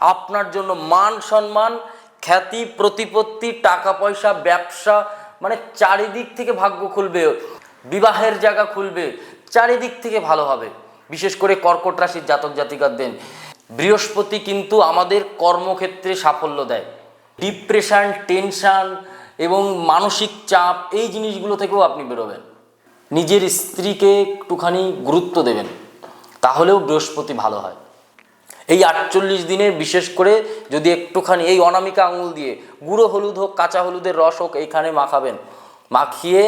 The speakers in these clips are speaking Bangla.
আপনার জন্য মান সম্মান, খ্যাতি, প্রতিপত্তি, টাকা পয়সা, ব্যবসা মানে চারিদিক থেকে ভাগ্য খুলবে, বিবাহের জায়গা খুলবে, চারিদিক থেকে ভালো হবে। বিশেষ করে কর্কট রাশির জাতক জাতিকাদের বৃহস্পতি কিন্তু আমাদের কর্মক্ষেত্রে সাফল্য দেয়। ডিপ্রেশন, টেনশন এবং মানসিক চাপ, এই জিনিসগুলো থেকেও আপনি বেরোবেন। নিজের স্ত্রীকে একটুখানি গুরুত্ব দেবেন। তাহলেও বৃহস্পতি ভালো হয়। এই আটচল্লিশ দিনে বিশেষ করে যদি একটুখানি, এই অনামিকা আঙুল দিয়ে, গুঁড়ো হলুদ হোক, কাঁচা হলুদের রস হোক, এইখানে মাখাবেন। মাখিয়ে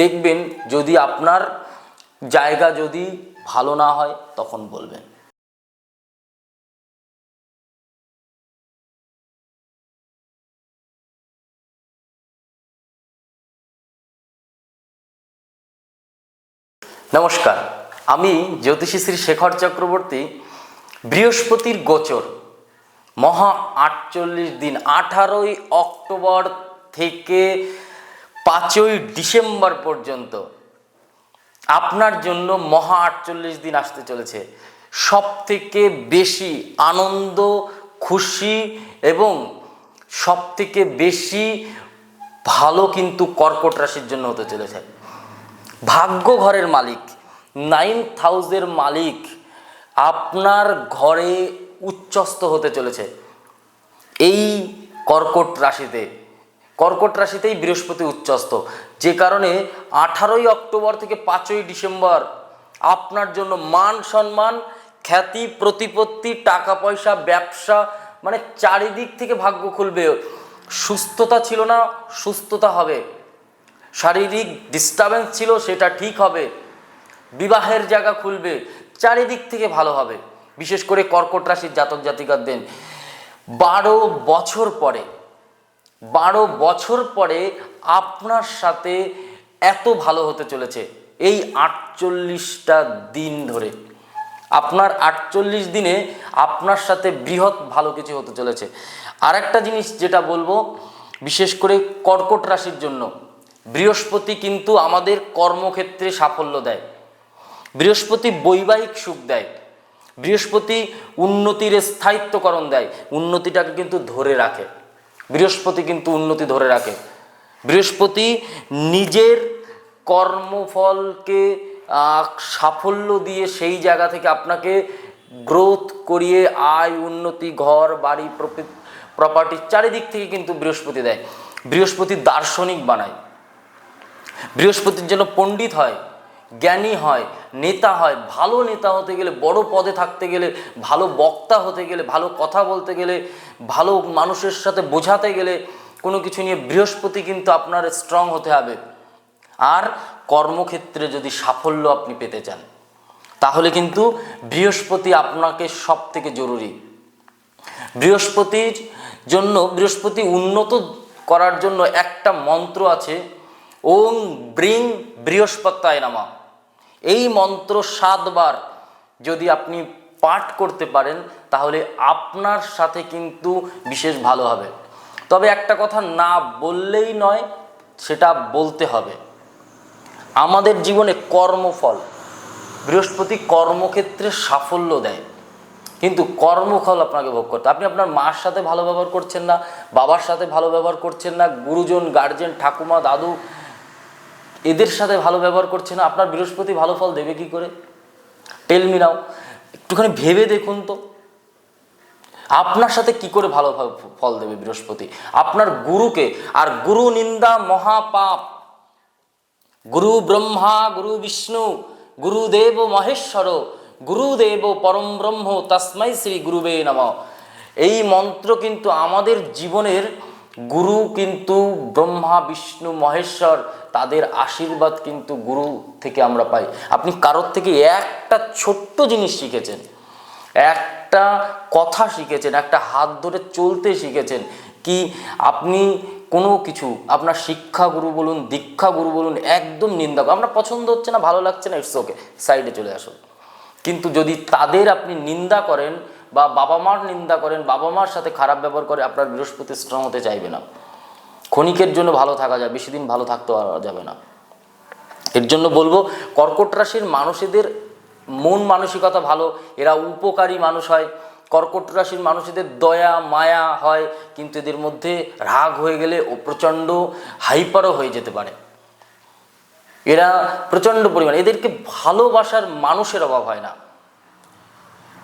দেখবেন যদি আপনার জায়গা যদি ভালো না হয়, তখন বলবেন। নমস্কার, আমি জ্যোতিষী শ্রী শেখর চক্রবর্তী। বৃহস্পতির গোচর। মহা আটচল্লিশ দিন, আঠারোই অক্টোবর থেকে পাঁচই ডিসেম্বর পর্যন্ত। আপনার জন্য মহা আটচল্লিশ দিন আসতে চলেছে। সব থেকে বেশি আনন্দ, খুশি এবং সব থেকে বেশি ভালো কিন্তু কর্কট রাশির জন্য হতে চলেছে। ভাগ্য ঘরের মালিক নাইন হাউসের মালিক আপনার ঘরে উচ্চস্ত হতে চলেছে। এই কর্কট রাশিতে, কর্কট রাশিতেই বৃহস্পতি উচ্চস্ত যে কারণে আঠারোই অক্টোবর থেকে পাঁচই ডিসেম্বর আপনার জন্য মান সম্মান, খ্যাতি, প্রতিপত্তি, টাকা পয়সা, ব্যবসা মানে চারিদিক থেকে ভাগ্য খুলবে। সুস্থতা ছিল না, সুস্থতা হবে। শারীরিক ডিস্টারবেন্স ছিল, সেটা ঠিক হবে। বিবাহের জায়গা খুলবে। চারিদিক থেকে ভালো হবে। বিশেষ করে কর্কট রাশির জাতক জাতিকাদের। বারো বছর পরে, বারো বছর পরে আপনার সাথে এত ভালো হতে চলেছে। এই আটচল্লিশটা দিন ধরে। আপনার আটচল্লিশ দিনে আপনার সাথে বৃহৎ ভালো কিছু হতে চলেছে। আর একটা জিনিস যেটা বলব, বিশেষ করে কর্কট রাশির জন্য। বৃহস্পতি কিন্তু আমাদের কর্মক্ষেত্রে সাফল্য দেয়। বৃহস্পতি বৈবাহিক সুখ দেয়, বৃহস্পতি উন্নতির স্থায়িত্বকরণ দেয়, উন্নতিটাকে কিন্তু ধরে রাখে, বৃহস্পতি কিন্তু উন্নতি ধরে রাখে। বৃহস্পতি নিজের কর্মফলকে সাফল্য দিয়ে সেই জায়গা থেকে আপনাকে গ্রোথ করিয়ে, আয়, উন্নতি, ঘর, বাড়ি প্রপার্টি চারিদিক থেকে কিন্তু বৃহস্পতি দেয়। বৃহস্পতি দার্শনিক বানায়। বৃহস্পতির জন্য পণ্ডিত হয় জ্ঞানী হয়, নেতা হয়, ভালো নেতা হতে গেলে, বড় পদে থাকতে গেলে, ভালো বক্তা হতে গেলে, ভালো কথা বলতে গেলে, ভালো মানুষের সাথে বোঝাতে গেলে কোনো কিছু নিয়ে বৃহস্পতি কিন্তু আপনার স্ট্রং হতে হবে। আর কর্মক্ষেত্রে যদি সাফল্য আপনি পেতে চান, তাহলে কিন্তু বৃহস্পতি আপনাকে সব থেকে জরুরি। বৃহস্পতির জন্য, বৃহস্পতি উন্নত করার জন্য একটা মন্ত্র আছে, ওং ব্রিং বৃহস্পতায় নামা। এই মন্ত্র সাতবার যদি আপনি পাঠ করতে পারেন, তাহলে আপনার সাথে কিন্তু বিশেষ ভালো হবে। তবে একটা কথা না বললেই নয়, সেটা বলতে হবে। আমাদের জীবনে কর্মফল, বৃহস্পতি কর্মক্ষেত্রে সাফল্য দেয়। কিন্তু কর্মফল আপনাকে ভোগ করতে আপনি আপনার মার সাথে ভালো ব্যবহার করছেন না, বাবার সাথে ভালো ব্যবহার করছেন না, গুরুজন গার্জেন ঠাকুমা, দাদু এদের সাথে ভালো ব্যবহার করছে না, আপনার বৃহস্পতি ভালো ফল দেবে কি করে? টেলমি নাও একটুখানি ভেবে দেখুন তো। আপনার সাথে কি করে ভালো ফল- ফল দেবে বৃহস্পতি? আপনার গুরুকে, আর গুরু নিন্দা মহাপাপ। গুরু ব্রহ্মা, গুরু বিষ্ণু গুরুদেব মহেশ্বর গুরুদেব পরম ব্রহ্ম তস্মাই শ্রী গুরুবে নম। এই মন্ত্র কিন্তু আমাদের জীবনের গুরু কিন্তু ব্রহ্মা, বিষ্ণু, মহেশ্বর, তাদের আশীর্বাদ কিন্তু গুরু থেকে আমরা পাই আপনি কারোর থেকে একটা ছোট্ট জিনিস শিখেছেন, একটা কথা শিখেছেন, একটা হাত ধরে চলতে শিখেছেন কি আপনি কোনো কিছু, আপনার শিক্ষা গুরু বলুন, দীক্ষা গুরু বলুন, একদম নিন্দা। আপনার পছন্দ হচ্ছে না, ভালো লাগছে না, ইটস ওকে, সাইডে চলে আসুন কিন্তু যদি তাদের আপনি নিন্দা করেন বা বাবা মার নিন্দা করেন, বাবা মার সাথে খারাপ ব্যবহার করে আপনার বৃহস্পতি স্ট্রং হতে চাইবে না। ক্ষণিকের জন্য ভালো থাকা যায়, বেশি দিন ভালো থাকতে যাবে না। এর জন্য বলব, কর্কট রাশির মানুষেদের মন মানসিকতা ভালো, এরা উপকারী মানুষ হয়। কর্কট রাশির মানুষদের দয়া, মায়া হয়, কিন্তু এদের মধ্যে রাগ হয়ে গেলে ও প্রচণ্ড হাইপারও হয়ে যেতে পারে। এরা প্রচণ্ড পরিমাণে, এদেরকে ভালোবাসার মানুষের অভাব হয় না।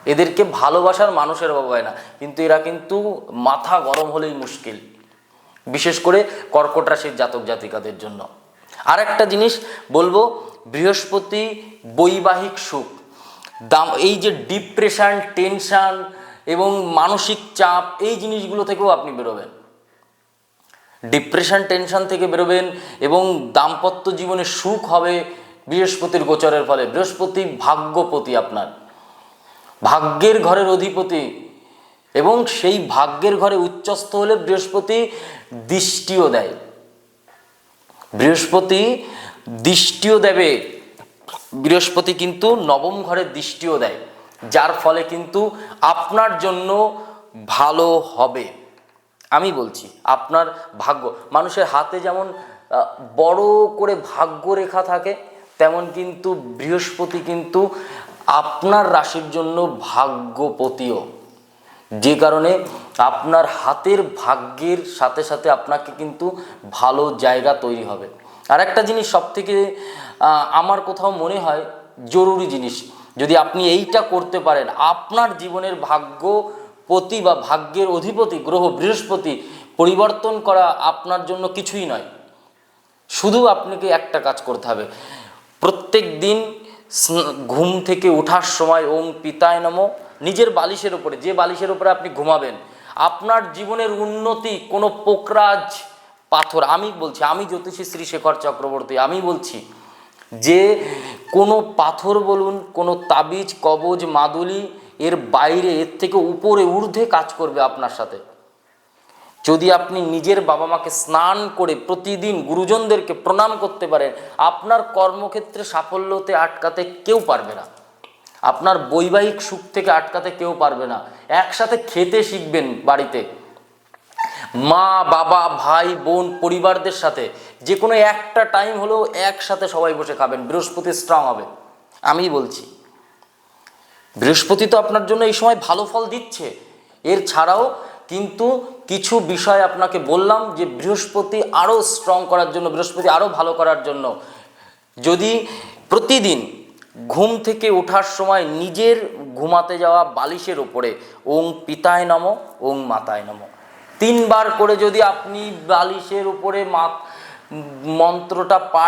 এদেরকে ভালোবাসার মানুষের অভাব হয় না। কিন্তু এরা কিন্তু মাথা গরম হলেই মুশকিল। বিশেষ করে কর্কট রাশির জাতক জাতিকাদের জন্য। আর একটা জিনিস বলব, বৃহস্পতি বৈবাহিক সুখ। দাম, এই যে ডিপ্রেশন, টেনশন এবং মানসিক চাপ, এই জিনিসগুলো থেকেও আপনি বেরোবেন। ডিপ্রেশন, টেনশন থেকে বেরোবেন এবং দাম্পত্য জীবনে সুখ হবে বৃহস্পতির গোচরের ফলে। বৃহস্পতি ভাগ্যপতি আপনার। ভাগ্যের ঘরের অধিপতি। এবং সেই ভাগ্যের ঘরে উচ্চস্থ হলে বৃহস্পতি দৃষ্টিও দেয়। বৃহস্পতি দৃষ্টিও দেবে। বৃহস্পতি কিন্তু নবম ঘরে দৃষ্টিও দেয়। যার ফলে কিন্তু আপনার জন্য ভালো হবে। আমি বলছি, আপনার ভাগ্য। মানুষের হাতে যেমন বড় করে ভাগ্য রেখা থাকে, তেমন কিন্তু বৃহস্পতি কিন্তু আপনার রাশির জন্য ভাগ্যপতিও। যে কারণে আপনার হাতের ভাগ্যের সাথে সাথে আপনাকে কিন্তু ভালো জায়গা তৈরি হবে। আর একটা জিনিস সব থেকে আমার কোথাও মনে হয় জরুরি জিনিস, যদি আপনি এইটা করতে পারেন, আপনার জীবনের ভাগ্যপতি বা ভাগ্যের অধিপতি, গ্রহ, বৃহস্পতি পরিবর্তন করা আপনার জন্য কিছুই নয়। শুধু আপনাকে একটা কাজ করতে হবে। প্রত্যেক দিন ঘুম থেকে ওঠার সময় ওম পিতায় নম, নিজের বালিশের উপরে, যে বালিশের উপরে আপনি ঘুমাবেন, আপনার জীবনের উন্নতি কোনো পোকরাজ পাথর, আমি বলছি, আমি জ্যোতিষী শ্রী শেখর চক্রবর্তী, আমি বলছি, যে কোনো পাথর বলুন, কোনো তাবিজ, কবজ, মাদুলি, এর বাইরে, এর থেকে উপরে, ঊর্ধ্বে কাজ করবে আপনার সাথে। যদি আপনি নিজের বাবা মাকে স্নান করে প্রতিদিন গুরুজনদেরকে প্রণাম করতে পারেন, আপনার কর্মক্ষেত্রে সাফল্যতে আটকাতে কেউ পারবে না। আপনার বৈবাহিক সুখ থেকে আটকাতে কেউ পারবে না। একসাথে খেতে শিখবেন বাড়িতে। মা, বাবা, ভাই, বোন, পরিবারদের সাথে যে কোনো একটা টাইম হলেও একসাথে সবাই বসে খাবেন। বৃহস্পতি স্ট্রং হবে। আমি বলছি। বৃহস্পতি তো আপনার জন্য এই সময় ভালো ফল দিচ্ছে। এর ছাড়াও কিন্তু কিছু বিষয় আপনাকে বললাম যে বৃহস্পতি আরও স্ট্রং করার জন্য, বৃহস্পতি আরও ভালো করার জন্য। যদি প্রতিদিন ঘুম থেকে ওঠার সময় নিজের ঘুমাতে যাওয়া বালিশের ওপরে ওং পিতায় নম, ওং মাতায় নম। তিনবার করে যদি আপনি বালিশের উপরে মা মন্ত্রটা পা,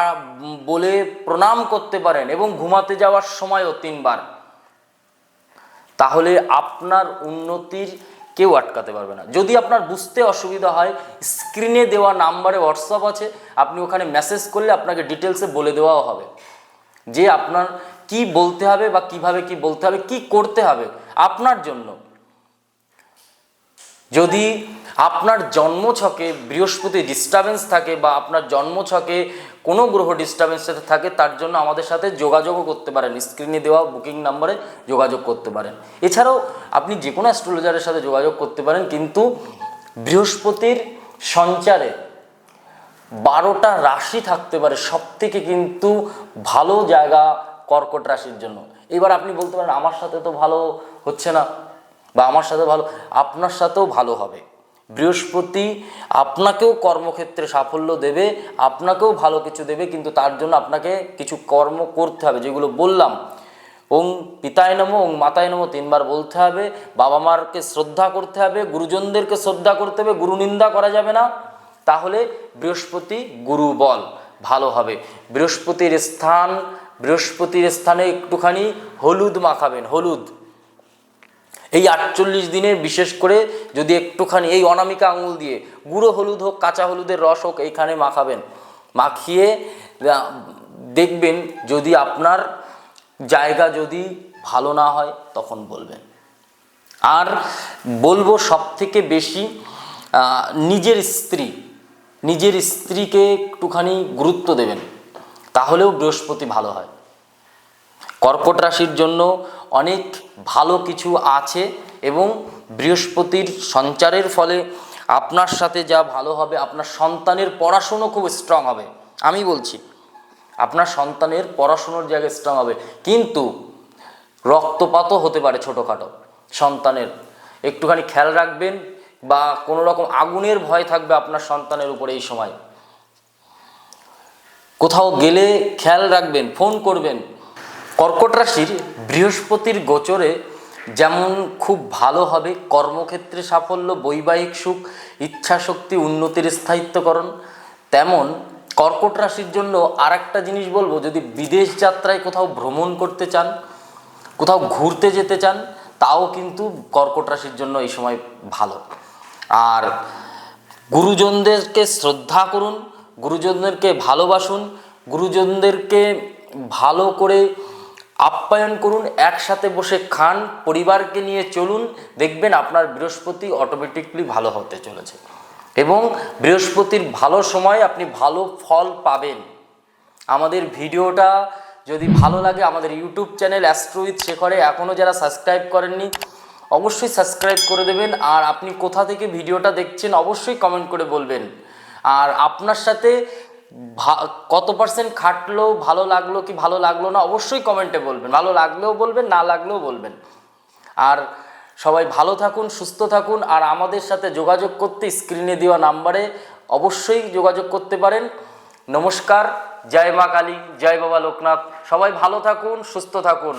বলে প্রণাম করতে পারেন এবং ঘুমাতে যাওয়ার সময়ও তিনবার, তাহলে আপনার উন্নতির কেউ আটকাতে পারবে না। যদি আপনার বুঝতে অসুবিধা হয় স্ক্রিনে দেওয়া নাম্বারে হোয়াটসঅ্যাপ আছে, আপনি ওখানে মেসেজ করলে আপনাকে ডিটেলসে বলে দেওয়াও হবে। যে আপনার কি বলতে হবে বা কীভাবে কি বলতে হবে, কি করতে হবে আপনার জন্য। যদি আপনার জন্মছকে বৃহস্পতি ডিস্টারবেন্স থাকে বা আপনার জন্মছকে কোনো গ্রহ ডিস্টারবেন্স থাকে, তার জন্য আমাদের সাথে যোগাযোগও করতে পারেন। স্ক্রিনে দেওয়া বুকিং নাম্বারে যোগাযোগ করতে পারেন। এছাড়াও আপনি যে কোনো অ্যাস্ট্রোলজারের সাথে যোগাযোগ করতে পারেন, কিন্তু বৃহস্পতির সঞ্চারে বারোটা রাশি থাকতে পারে সব থেকে কিন্তু ভালো জায়গা কর্কট রাশির জন্য। এবার আপনি বলতে পারেন, আমার সাথে তো ভালো হচ্ছে না, বা আমার সাথে ভালো, আপনার সাথেও ভালো হবে। বৃহস্পতি আপনাকেও কর্মক্ষেত্রে সাফল্য দেবে, আপনাকেও ভালো কিছু দেবে, কিন্তু তার জন্য আপনাকে কিছু কর্ম করতে হবে, যেগুলো বললাম। ওং পিতায় নম, ওং মাতায় নম তিনবার বলতে হবে, বাবা মারকে শ্রদ্ধা করতে হবে, গুরুজনদেরকে শ্রদ্ধা করতে হবে, গুরু নিন্দা করা যাবে না। তাহলে বৃহস্পতি গুরু বল, ভালো হবে। বৃহস্পতির স্থান, বৃহস্পতির স্থানে একটুখানি হলুদ মাখাবেন, হলুদ। এই আটচল্লিশ দিনের বিশেষ করে যদি একটুখানি, এই অনামিকা আঙুল দিয়ে, গুঁড়ো হলুদ হোক, কাঁচা হলুদের রস হোক, এইখানে মাখাবেন। মাখিয়ে দেখবেন যদি আপনার জায়গা যদি ভালো না হয়, তখন বলবেন। আর বলব সব থেকে বেশি নিজের স্ত্রী, নিজের স্ত্রীকে একটুখানি গুরুত্ব দেবেন। তাহলেও বৃহস্পতি ভালো হয়। কর্কট রাশির জন্য অনেক ভালো কিছু আছে এবং বৃহস্পতির সঞ্চারের ফলে আপনার সাথে যা ভালো হবে, আপনার সন্তানের পড়াশুনো খুব স্ট্রং হবে। আমি বলছি, আপনার সন্তানের পড়াশুনোর জায়গায় স্ট্রং হবে। কিন্তু রক্তপাতও হতে পারে ছোটোখাটো সন্তানের। একটুখানি খেয়াল রাখবেন বা কোনো রকম আগুনের ভয় থাকবে আপনার সন্তানের উপরে এই সময়। কোথাও গেলে খেয়াল রাখবেন, ফোন করবেন। কর্কট রাশির বৃহস্পতির গোচরে যেমন খুব ভালো হবে কর্মক্ষেত্রে সাফল্য, বৈবাহিক সুখ, ইচ্ছাশক্তি, উন্নতির স্থায়িত্বকরণ, তেমন কর্কট রাশির জন্য আর একটা জিনিস বলব, যদি বিদেশ যাত্রায় কোথাও ভ্রমণ করতে চান, কোথাও ঘুরতে যেতে চান, তাও কিন্তু কর্কট রাশির জন্য এই সময় ভালো। আর গুরুজনদেরকে শ্রদ্ধা করুন, গুরুজনদেরকে ভালোবাসুন, গুরুজনদেরকে ভালো করে আপ্যায়ন করুন, একসাথে বসে খান, পরিবারকে নিয়ে চলুন। দেখবেন আপনার বৃহস্পতি অটোমেটিকলি ভালো হতে চলেছে। এবং বৃহস্পতির ভালো সময় আপনি ভালো ফল পাবেন। আমাদের ভিডিওটা যদি ভালো লাগে, আমাদের ইউটিউব চ্যানেল অ্যাস্ট্রোইথ শেখরে এখনও যারা সাবস্ক্রাইব করেননি, অবশ্যই সাবস্ক্রাইব করে দেবেন। আর আপনি কোথা থেকে ভিডিওটা দেখছেন, অবশ্যই কমেন্ট করে বলবেন। আর আপনার সাথে কত পার্সেন্ট খাটলো ভালো লাগল কি ভালো লাগল না, অবশ্যই কমেন্টে বলবেন। ভালো লাগলেও বলবেন, না লাগলেও বলবেন। আর সবাই ভালো থাকুন, সুস্থ থাকুন, আর আমাদের সাথে যোগাযোগ করতে স্ক্রিনে দেওয়া নাম্বারে অবশ্যই যোগাযোগ করতে পারেন। নমস্কার, জয় মা কালী, জয় বাবা লোকনাথ। সবাই ভালো থাকুন, সুস্থ থাকুন।